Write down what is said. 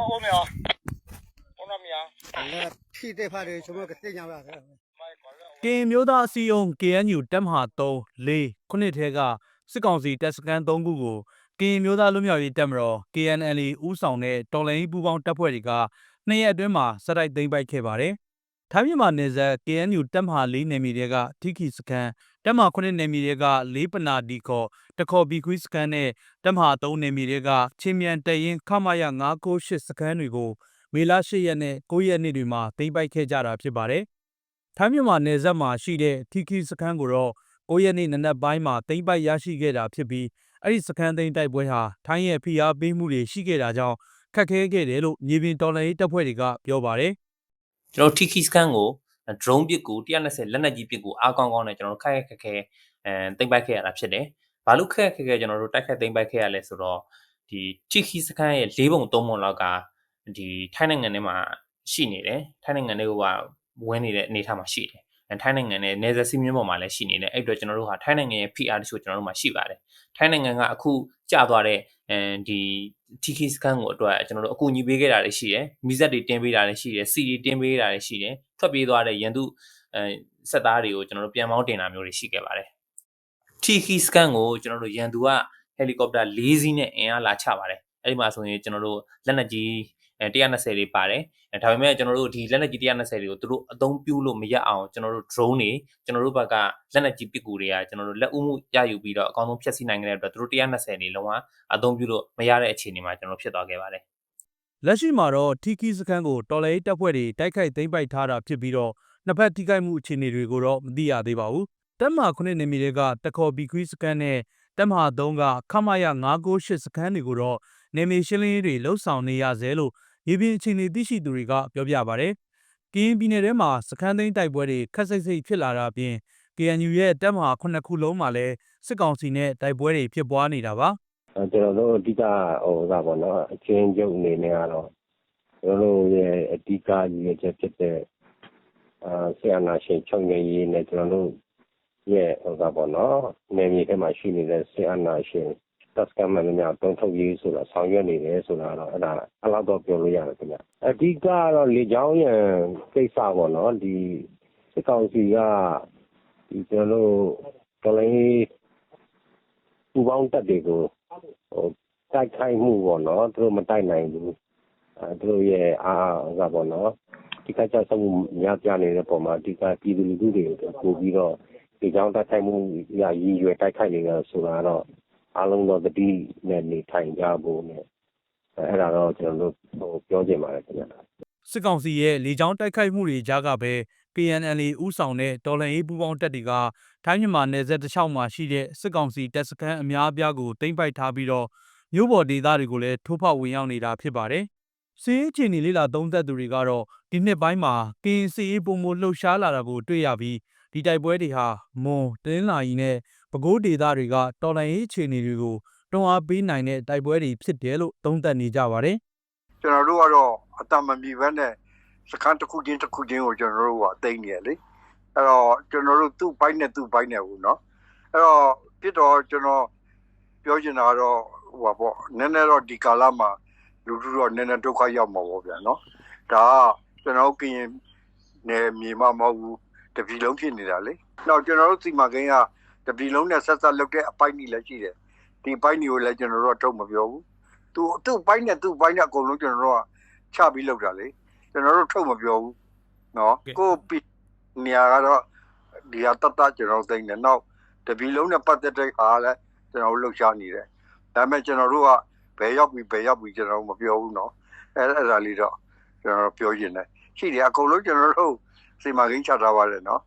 ဟုတ်ဟုတ်မြောဟုတ်တော့မြောလဲဖြည့်တဲ့ဖားတွေကျွန်တော်ကသိညာပါခဲ့မိုက်ခေါ်လဲကင်မျိုးသားအစည်းအရုံး KNU တပ်မဟာ3 4ခုနှစ်ထဲကစစ်ကောင်စီတပ်စခန်း3ခုကိုကင်မျိုးသားလူမျိုးရေးတပ်မတော် KNL ဦးဆောင်တဲ့တော်လှန်ရေးပူးပေါင်းတပ်ဖွဲ့တွေကနှစ်ရက်အတွင်းမှာစတိုက်သိမ်းပိုက်ခဲ့ပါတယ်။ ထိုင်းမြန်မာနယ်စပ် KNU တပ်မဟာ4နယ်မြေတွေကထိခိစခန်း တပ်မဟာ9နယ်မြေတွေကလေးပနာဒီ ခေါ် တခေါ်ဘီကွီစခန်းနဲ့ တပ်မဟာ3နယ်မြေတွေကချင်းမြန်တရင်ခမရ998စခန်းတွေကို မေလ10ရက်နဲ့9ရက်နေ့တွေမှာ သိမ်းပိုက်ခဲ့ကြတာဖြစ်ပါတယ်။ထိုင်းမြန်မာနယ်စပ်မှာရှိတဲ့ ထီခီစခန်းကိုတော့9ရက်နေ့နနက်ပိုင်းမှာ သိမ်းပိုက်ရရှိခဲ့တာဖြစ်ပြီး အဲ့ဒီစခန်းသိမ်းတိုက်ပွဲဟာ ထိုင်းရဲ့ ဖိအားပေးမှုတွေရှိခဲ့တာကြောင့် ခက်ခဲခဲ့တယ်လို့ မြေပြင်တော်လှန်ရေးတပ်ဖွဲ့တွေက ပြောပါတယ် ကျွန်တော် Tiki scan ကို drone ပစ်ကို120လက်နက်ကြီးပစ်ကိုအားကောင်းကောင်းနဲ့ကျွန်တော်တို့ခက်ခက်ခဲခဲအဲတိမ့်ပိုက်ခဲ့ရတာဖြစ်တယ်။ဘာလို့ခက်ခက်ခဲခဲကျွန်တော်တို့တိုက်ခတ်တိမ့်ပိုက်ခဲ့ရလဲဆိုတော့ဒီ Tiki scan ရဲ့၄ပုံ၃ပုံလောက်ကဒီထိုင်းနိုင်ငံထဲမှာရှိနေတယ်။ထိုင်းနိုင်ငံတွေကဝင်နေတဲ့အနေအထားမှာရှိတယ်။အဲ ထိုင်းနိုင်ငံနဲ့နယ်စပ်စီးမြင့်ပေါ်မှာလည်းရှိနေတယ်။အဲ့အတွက်ကျွန်တော်တို့ဟာထိုင်းနိုင်ငံရဲ့ PR တချို့ကျွန်တော်တို့မှာရှိပါတယ်။ထိုင်းနိုင်ငံကအခုကျသွားတဲ့အဲဒီ TK scan ကိုအတွက်ကျွန်တော်တို့အကူအညီပေးခဲ့တာတွေရှိတယ်။မိဆက်တွေတင်ပေးတာတွေရှိတယ်။ CD တင်ပေးတာတွေရှိတယ်။ထွက်ပြေးသွားတဲ့ရန်သူအဲစက်သားတွေကိုကျွန်တော်တို့ပြန်မောင်းတင်တာမျိုးတွေရှိခဲ့ပါတယ်။ TK scan ကိုကျွန်တော်တို့ရန်သူကဟယ်လီကော်ပတာ၄စီးနဲ့အင်အားလာချပါတယ်။အဲ့ဒီမှာဆိုရင်ကျွန်တော်တို့လက်နက်ကြီးအဲ 120တွေပါတယ်။အဲဒါပေမဲ့ကျွန်တော်တို့ဒီလက်နက်ကြီး120တွေကိုသူတို့အသုံးပြုလို့မရအောင်ကျွန်တော်တို့ drone တွေကျွန်တော်တို့ဘက်ကလက်နက်ကြီးပစ်ကူတွေကကျွန်တော်တို့လက်ဦးမှုရယူပြီးတော့အကောင်းဆုံးဖျက်ဆီးနိုင်ခဲ့တဲ့အတွက်သူတို့120တွေလုံးဝအသုံးပြုလို့မရတဲ့အခြေအနေမှာကျွန်တော်ဖြစ်သွားခဲ့ပါတယ်။လက်ရှိမှာတော့ထီခီစခန်းကိုတော်လှန်ရေးတပ်ဖွဲ့တွေတိုက်ခိုက်သိမ်းပိုက်ထားတာဖြစ်ပြီးတော့နှစ်ဖက်ထိခိုက်မှုအခြေအနေတွေကိုတော့မသိရသေးပါဘူး။တပ်မဟာ9နယ်မြေတွေကတခေါ်ဘီကွီစခန်းနဲ့တပ်မဟာ3ကခမရ998စခန်းတွေကိုတော့နယ်မြေရှင်းလင်းရေးတွေလှုပ်ဆောင်နေရဆဲလို့ ရေပြင်အခြေအနေသိရှိသူတွေကပြောပြပါဗျ။ကရင်ပြည်နယ်ထဲမှာစခန်းသိမ်းတိုက်ပွဲတွေခက်စိတ်စိတ်ဖြစ်လာတာအပြင် KNU ရဲ့တပ်မဟာ9ခုလုံးမှာလည်းစစ်ကောင်စီနဲ့တိုက်ပွဲတွေဖြစ်ပွားနေတာပါအဲကျွန်တော်တို့အဓိကဟိုကပေါ့နော်အချင်းချုပ်အနေနဲ့ကတော့ကျွန်တော်တို့ရဲ့အဓိကရည်ရွယ်ချက်ဖြစ်တဲ့အာဆီယနာရှင်ချုပ်ငြိမ်းရေးနဲ့ကျွန်တော်တို့ရဲ့ဟိုကပေါ့နော်နေမြေထဲမှာရှိနေတဲ့ဆီယနာရှင် တပ်စကမန်များတုံးထုတ်ရေးဆိုတာ ဆောင်ရွက်နေတယ်ဆိုတာတော့ အဲ့ဒါအလောက်တော့ ပြောလို့ရတယ်ခင်ဗျ အဓိကကတော့ လေချောင်းရံကိစ္စပေါ့နော် ဒီစစ်ကောင်စီကဒီကျွန်တော်တို့ တော်လိုင်းပူပေါင်းတပ်တွေကိုဟို တိုက်ခိုက်မှုပေါ့နော် သူတို့ မတိုက်နိုင်ဘူးအဲသူတို့ရဲ့အားဥစ္စာပေါ့နော်ဒီကကြဆက်မှု များပြနေတဲ့ပုံမှာဒီကပြည်သူလူထုတွေကို ပို့ပြီးတော့ဒီကြောင်းတိုက်ခိုက်မှုရရည်ရွယ်တိုက်ခိုက်နေတာဆိုတာတော့ အားလုံးတော့တတိနဲ့နေထိုင်ကြဖို့နဲ့အဲအဲ့ဒါတော့ကျွန်တော်တို့ဟိုပြောချင်ပါတယ်ခင်ဗျာစစ်ကောင်စီရဲ့လေကြောင်းတိုက်ခိုက်မှုတွေကြားကပဲ PNL ဥဆောင်တဲ့တော်လှန်ရေးပူးပေါင်းတပ်တွေကထိုင်းမြန်မာနယ်စပ်တစ်လျှောက်မှာရှိတဲ့စစ်ကောင်စီတပ်စခန်းအများအပြားကိုသိမ်းပိုက်ထားပြီးတော့မြို့ပေါ်ဒေသတွေကိုလည်းထိုးဖောက်ဝင်ရောက်နေတာဖြစ်ပါတယ်။စီးရေးအခြေအနေလေးလာသုံးသက်သူတွေကတော့ဒီနှစ်ပိုင်းမှာကရင်စီရေးပုံမလှုပ်ရှားလာတာကိုတွေ့ရပြီးဒီတိုက်ပွဲတွေဟာမွန်တင်းလာရီနဲ့ ပဲခူးဒေသတွေကတော်လှန်ရေးအခြေအနေတွေကိုတွန်းအားပေးနိုင်တဲ့တိုက်ပွဲတွေဖြစ်တယ်လို့သုံးသပ်နေကြပါတယ်။ကျွန်တော်တို့ကတော့အတမမီဘဲနဲ့စခန်းတစ်ခုချင်းတစ်ခုချင်းကိုကျွန်တော်တို့ကတိတ်နေရလေ။အဲ့တော့ကျွန်တော်တို့သူ့ဘိုက်နဲ့သူ့ဘိုက်နဲ့ဘူးနော်။အဲ့တော့ဖြစ်တော့ကျွန်တော်ပြောချင်တာကတော့ဟိုပါပေါ့နည်းနည်းတော့ဒီကာလမှာလူလူတော့နည်းနည်းဒုက္ခရောက်မှာပေါ့ဗျာနော်။ဒါကကျွန်တော်ကရင်နယ်မြေမှာမဟုတ်ဘူးတပြည်လုံးဖြစ်နေတာလေ။နောက်ကျွန်တော်တို့စီမံကိန်းက တပြည်လုံးနဲ့ဆက်ဆက်လုပ်တဲ့အပိုက်ကြီးလည်းရှိတယ်ဒီပိုက်ကြီးကိုလည်းကျွန်တော်တို့ကထုတ်မပြောဘူးသူသူ့ဘိုင်းနဲ့သူ့ဘိုင်းနဲ့အကုန်လုံးကျွန်တော်တို့ကချပြီးလောက်တာလေကျွန်တော်တို့ထုတ်မပြောဘူးနော်ကဲကိုပီနေရာကတော့ဒီဟာတတ်တတ်ကျွန်တော်သိနေနောက်တပီလုံးနဲ့ပတ်သက်တဲ့ဟာလည်းကျွန်တော်တို့လှုပ်ရှားနေတယ်ဒါပေမဲ့ကျွန်တော်တို့ကဘယ်ရောက်ပြီဘယ်ရောက်ပြီကျွန်တော်တို့မပြောဘူးနော်အဲအဲ့ဒါလေးတော့ကျွန်တော်တို့ပြောရင်လည်းရှိတယ်အကုန်လုံးကျွန်တော်တို့စီမံကိန်းချထားပါတယ်နော်